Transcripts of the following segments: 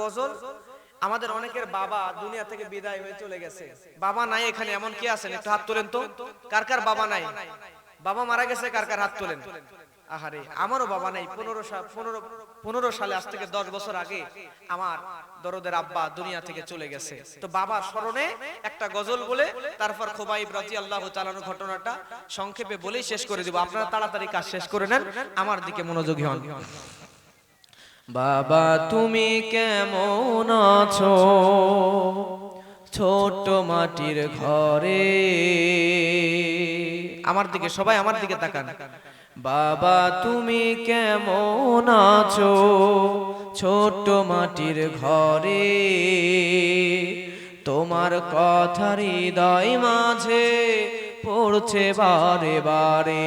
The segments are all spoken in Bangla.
গজল, আমাদের অনেকের বাবা দুনিয়া থেকে বিদায় হয়ে চলে গেছে। বাবা নাই এখানে, এমন কি আছেন? একটু হাত তোলেন তো। কার কার বাবা নাই? বাবা মারা গেছে, কার কার হাত তোলেন? আহারে, আমারও বাবা নাই। পনেরো পনেরো পনেরো সালে, আজ থেকে দশ বছর আগে আমার দরদের আব্বা দুনিয়া থেকে চলে গেছে। তো বাবার স্মরণে একটা গজল বলে, তারপর খোবাইব রাজি আল্লাহ চালানোর ঘটনাটা সংক্ষেপে বলেই শেষ করে দিব। আপনারা তাড়াতাড়ি কাজ শেষ করে নেন, আমার দিকে মনোযোগী হন। বাবা, তুমি কেমন আছো? ছোট মাটির ঘরে। আমার দিকে, সবাই আমার দিকে তাকান। বাবা, তুমি কেমন আছো? ছোট মাটির ঘরে। তোমার কথা হৃদয় মাঝে পড়ছে বারে বারে।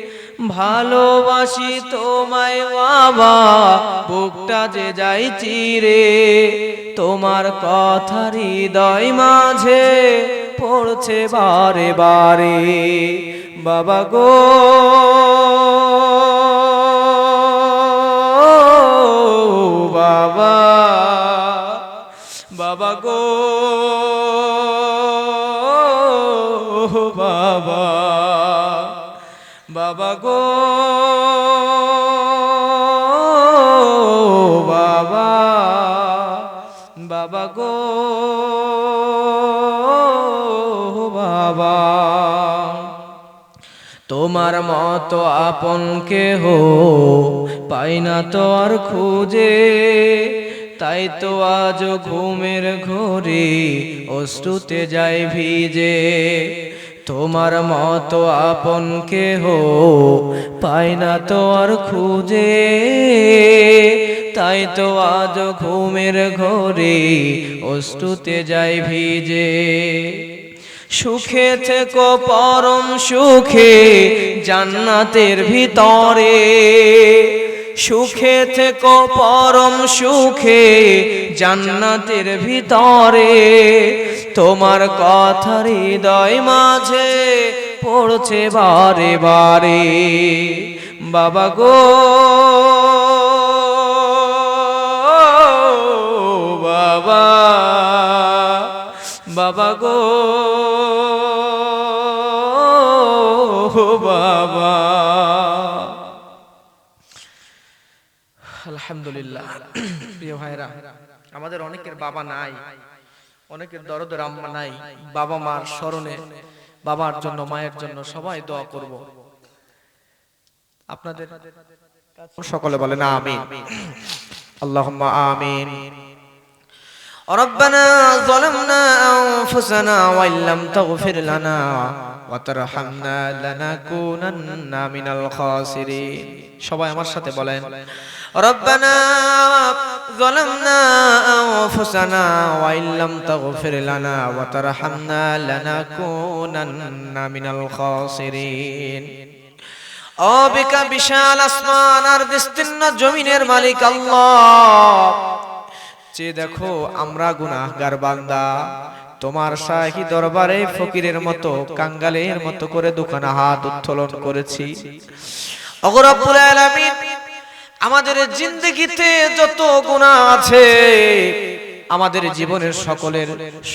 ভালোবাসি তোমায় বাবা, বুকটা যে যাই চিরে, তোমার কথা হৃদয় মাঝে পড়ছে বারে বারে। বাবা গো, বাবা বাবা গো। বাবা গো, বাবা বাবা গো, বাবা। তোমার মতো আপন কেহ পাই না তো আর খুঁজে, তাই তো আজ ঘুমের ঘরে অশ্রুতে যায় ভিজে। তোমার মতো আপন কেহ পাই না তো আর খুঁজে। তাই তো আজ ঘুমের ঘরে অশ্রুতে যাই ভিজে। সুখে থেকো পরম সুখে জান্নাতের ভিতরে। সুখে থেকো পরম সুখে জান্নাতের ভিতরে। তোমার কথা হৃদয় মাঝে পড়ছে বারে বারে। বাবা গো, বাবা বাবা গো, বাবা। আলহামদুলিল্লাহ, প্রিয় ভাইরা আমাদের অনেকের বাবা নাই। অনেকের দরদের আম্মা নাই বাবা মার স্মরণে বাবার জন্য মায়ের জন্য সবাই দোয়া করব আপনাদের সকলে বলেন আমিন আল্লাহুম্মা আমিন ربنا ظلمنا أنفسنا وإن لم تغفر لنا وترحمنا لنكونن من الخاسرين সবাই আমার সাথে বলেন ربنا ظلمنا أنفسنا وإن لم تغفر لنا وترحمنا لنكونن من الخاسرين অবিকা বিশাল আসমান আর বিস্তীর্ণ জমিনের মালিক আল্লাহ যে দেখো আমরা গুনাহগার বান্দা তোমার শাহী দরবারে ফকিরের মতো কাঙ্গালের মতো করে দোকানে হাত উত্তোলন করেছি অগরব্বুল আলামিন আমাদের জিন্দগিতে যত গুণা আছে, আমাদের জীবনের সকলের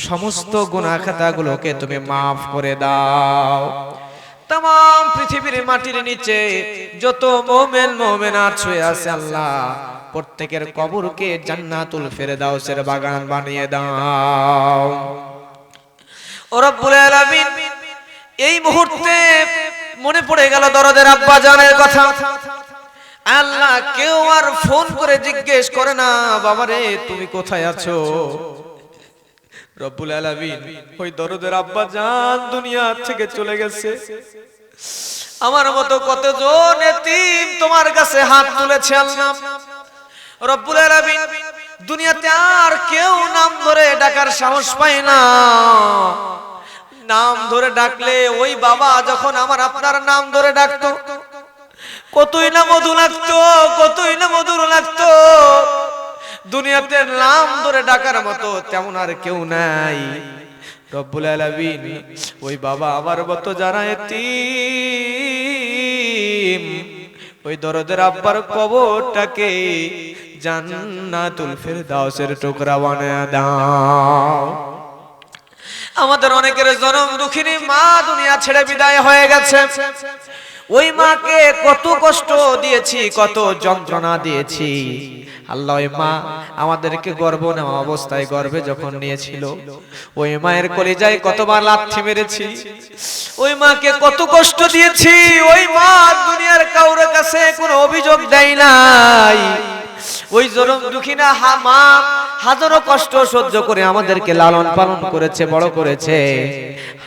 সমস্ত গুনাহ খাতাগুলোকে তুমি মাফ করে দাও। তাম পৃথিবীর মাটির নিচে যত মোমেন মোমেনাত শুয়ে আছে আল্লাহ, প্রত্যেকের কবরকে জান্নাতুল ফেরদাউসের বাগান বানিয়ে দাও। ও রব্বুল আলামিন, এই মুহূর্তে মনে পড়ে গেল দরদের আব্বা জানের কথা। আল্লাহ কেউ আর ফোন করে জিজ্ঞেস করে না বাবারে তুমি কোথায় আছো? রব্বুল আলামিন ওই দরদের আব্বা জান দুনিয়া থেকে চলে গেছে। আমার মতো কতজন এতিম তোমার কাছে হাত তুলেছে আল্লাহ। রব্বুল আলামিন দুনিয়াতে আর কেউ নাম ধরে ডাকার সাহস পায় না। নাম ধরে ডাকলে ওই বাবা যখন আমার আপনার নাম ধরে ডাকতো কতই না মধু লাগতো, কতই না মধুর লাগতো। দুনিয়াতে নাম ধরে ডাকার মতো তেমন আর কেউ নাই। রব্বুল আলামিন ওই বাবা আমার মতো যারা এতিম, ওই দরদের আব্বার কবরটাকে জান্নাতুল ফেরদাউসের টুকরা বানায় দাও। আমাদের অনেকের জনম দুঃখিনী মা দুনিয়া ছেড়ে বিদায় হয়ে গেছে। ওই মাকে কত কষ্ট দিয়েছি, কত যন্ত্রণা দিয়েছি। আল্লাহ, ওই মা আমাদেরকে গর্ব নেওয়া অবস্থায় গর্বে যখন নিয়েছিল, ওই মায়ের কলিজায় কতবার লাথি মেরেছি। ওই মাকে কত কষ্ট দিয়েছি, ওই মা দুনিয়ার কাউরের কাছে কোনো অভিযোগ দেয় নাই। ওই জরম দুঃখী না, হা মা, হাজারো কষ্ট সহ্য করে আমাদেরকে লালন পালন করেছে, বড় করেছে।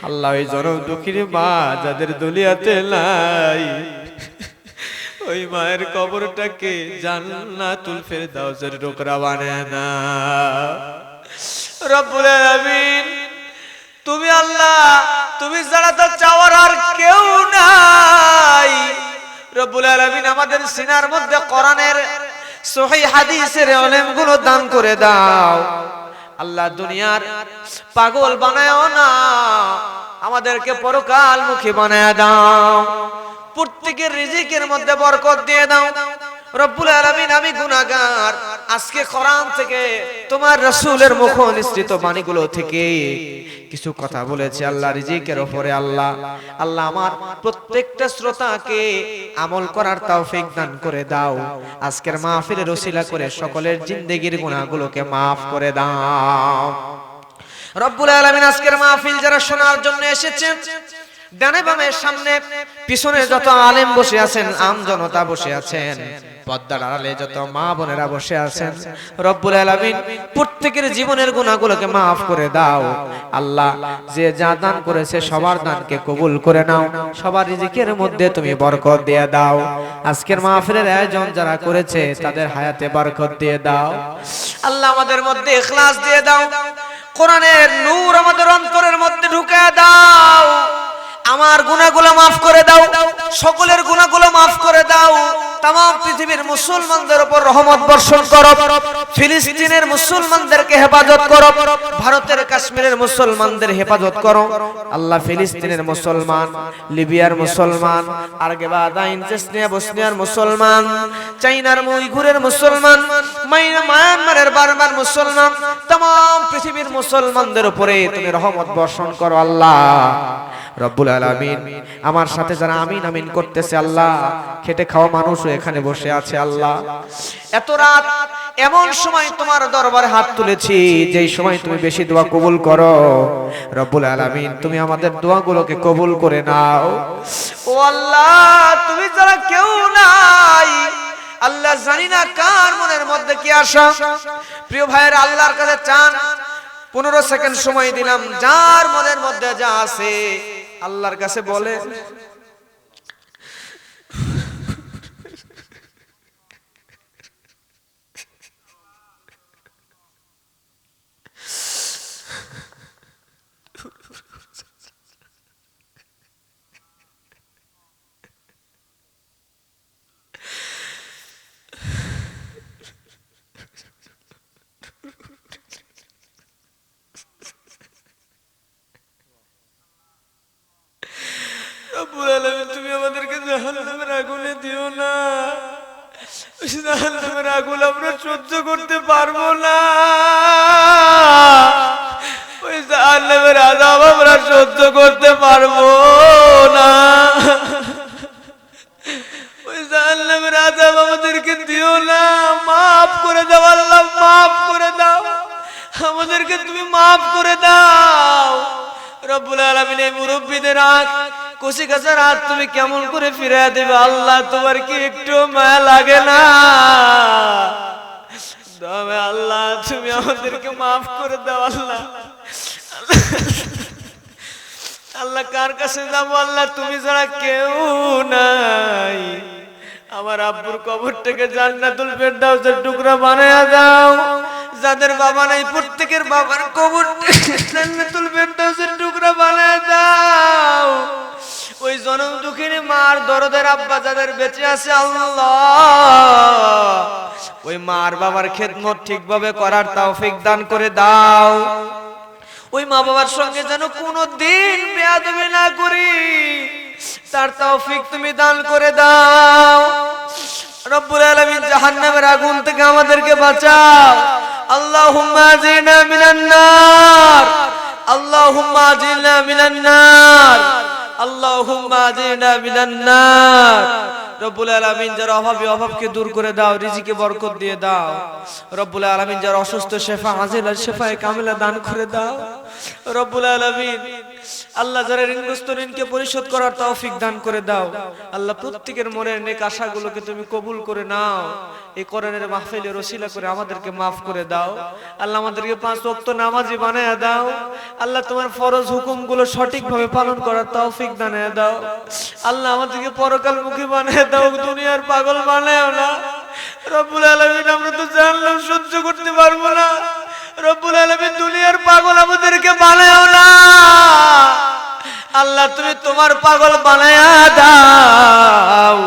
আল্লাহ, ওই জরম দুঃখী মা যাদের দুলিয়াতে নাই, ওই মায়ের কবরটাকে জান্নাতুল ফেরদাউসের টুকরা বানায় না। রব্বুল আলামিন, তুমি আল্লাহ, তুমি ছাড়া তো চাওয়ার আর কেউ নাই। রব্বুল আলামিন আমাদের সিনার মধ্যে কোরআনের সহি হাদিসেরগুলো দান করে দাও। আল্লাহ দুনিয়ার পাগল বানায় না, আমাদেরকে পরকাল মুখী বানায় দাও। প্রত্যেকের রিজিকের মধ্যে বরকত দিয়ে দাও। রব্বুল আলামিন, আমি গুনাহগার। আজকে কোরআন থেকে তোমার রাসূলের মুখ নিঃসৃত বাণীগুলো থেকে কিছু কথা বলেছে আল্লাহ, রিজিকের উপরে আল্লাহ। আল্লাহ আমার প্রত্যেকটা শ্রোতাকে আমল করার তৌফিক দান করে দাও। আজকের মাহফিলের রসিলা করে সকলের জিন্দেগির গুনাহগুলোকে মাফ করে দাও। রব্বুল আলামিন, আজকের মাহফিল যারা শোনার জন্য এসেছেন, ডানে বামে সামনে পিছনে যত আলেম বসে আছেন আম জনতা বসে আছেন। পদ্মার আড়ালে যত মা বোনেরা বসে আছেন রব্বুল আলামিন প্রত্যেকের জীবনের গুনাহগুলোকে মাফ করে দাও। আল্লাহ যে যা দান করেছে সবার দানকে কবুল করে নাও। সবার রিজিকের মধ্যে তুমি বরকত দিয়ে দাও। আজকের মাহফিলের আয়োজন যারা করেছে তাদের হায়াতে বরকত দিয়ে দাও। আল্লাহ আমাদের মধ্যে ইখলাস দিয়ে দাও। কোরআনের নূর আমাদের অন্তরের মধ্যে ঢুকে দাও। আমার গুনাহগুলো মাফ করে দাও। সকলের গুনাহগুলো মাফ করে দাও। তাম পৃথিবীর মুসলমানদের উপর রহমত বর্ষণ করো। ফিলিস্তিনের মুসলমানদেরকে হেফাজত করো। ভারতের কাশ্মীরের মুসলমানদের হেফাজত করো। আল্লাহ ফিলিস্তিনের মুসলমান, লিবিয়ার মুসলমান আর্গেবাদাইন বসনিয়ার মুসলমান, চাইনার উইঘুরের মুসলমান মায়ানমারের বারবার মুসলমান তাম পৃথিবীর মুসলমানদের উপরে তুমি রহমত বর্ষণ করো আল্লাহ। রব্বুল আলামিন। আমার সাথে যারা আমিন আমিন করতেছে আল্লাহ, খেটে খাওয়া মানুষও এখানে বসে আছে আল্লাহ। এত রাত এমন সময় তোমার দরবারে হাত তুলেছি, যেই সময় তুমি বেশি দোয়া কবুল করো। রব্বুল আলামিন, তুমি আমাদের দোয়াগুলোকে কবুল করে নাও। ও আল্লাহ, তুমি যারা কেউ নাই, আল্লাহ জানি না কার মনের মধ্যে কি আশা। প্রিয় ভাইয়ের, আল্লাহর কাছে চান, পনেরো সেকেন্ড সময় দিলাম, যার মনের মধ্যে যা আছে আল্লাহর কাছে বলে সহ্য করতে পারব না। ওই জাহান্নামের আযাব আমরা সহ্য করতে পারব না। আমাদেরকে দিও না। মাফ করে দাও আল্লাহ, মাফ করে দাও। আমাদেরকে তুমি মাফ করে দাও। মুরব্বীদের কাছার হাত তুমি কেমন করে ফিরে দেবে? আল্লাহ, তোমার কি একটু মায়া লাগে না? আমাদেরকে মাফ করে দাও আল্লাহ। আল্লাহ কার কাছে যাব আল্লাহ? তুমি ছাড়া কেউ নাই, আমার আব্বুর কবর থেকে জান্নাতুল ফেরদাউসের টুকরা বানায়া দাও। যাদের বাবা নাই, প্রত্যেকের বাবার কবর থেকে জান্নাতুল ফেরদাউসের টুকরা বানায়া দাও। ওই জনম দুঃখিনী মার দরদের আব্বা যাদের বেঁচে আছে, আল্লাহ। ওই মার বাবার খেদমত ঠিকভাবে করার তৌফিক দান করে দাও। ওই মা বাবার সঙ্গে যেন কোনো দিন বেয়াদবি না করি। তার তৌফিক তুমি দান করে দাও। রব্বুল আলামিন জাহান্নামের আগুন থেকে আমাদেরকে বাঁচাও। আল্লাহুম্মা আজিনা মিনান নার। আল্লাহুম্মা আজিনা মিনান নার। আল্লাহুম্মা আজিনা মিনান নার। রব্বুল আলামিন যারা অভাবী অভাবকে দূর করে দাও, রিজিকে বরকত দিয়ে দাও। রব্বুল আলামিন অসুস্থ শেফা শেফায়ে দান করে দাও। রব্বুল আলামিন আল্লাহ যারা ঋণগ্রস্ত ঋণকে পরিশোধ করার তৌফিক দান করে দাও। আল্লাহ প্রত্যেকের মনের নেক আশাগুলোকে তুমি কবুল করে নাও। এই কোরআনের মাহফিলের রসিলা করে আমাদেরকে মাফ করে দাও। আল্লাহ আমাদেরকে পাঁচ ওয়াক্ত নামাজি বানায়া দাও। আল্লাহ তোমার ফরজ হুকুমগুলো সঠিকভাবে পালন করার তৌফিক দানায়া দাও। আল্লাহ আমাদেরকে পরকালমুখী বানায় দাও দুনিয়ার পাগল বানায় না। রব্বুল আলামিন, আমরা তো জানলাম সহ্য করতে পারব না। রব্বুল আলামিন, দুনিয়ার পাগল আমাদেরকে বানায় না। আল্লাহ, তুমি তোমার পাগল বানায়া দাও।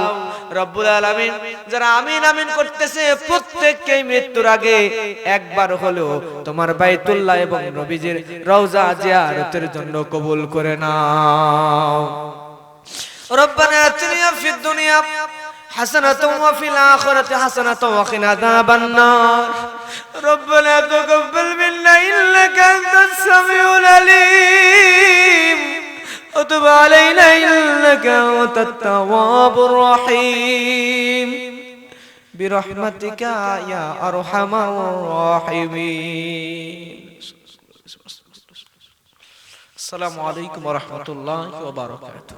রব্বুল আলামিন, যারা আমিন আমিন করতেছে, প্রত্যেককেই মৃত্যুর আগে একবার হলেও তোমার বাইতুল্লাহ এবং নবীজির রওজা জিয়ারতের জন্য কবুল করে নাও। ربنا اتنا في الدنيا حسنة وفي الآخرة حسنة وقنا عذاب النار ربنا تقبل منا إنك أنت السميع العليم وتب علينا إنك أنت التواب الرحيم برحمتك يا أرحم الراحمين السلام عليكم ورحمة الله وبركاته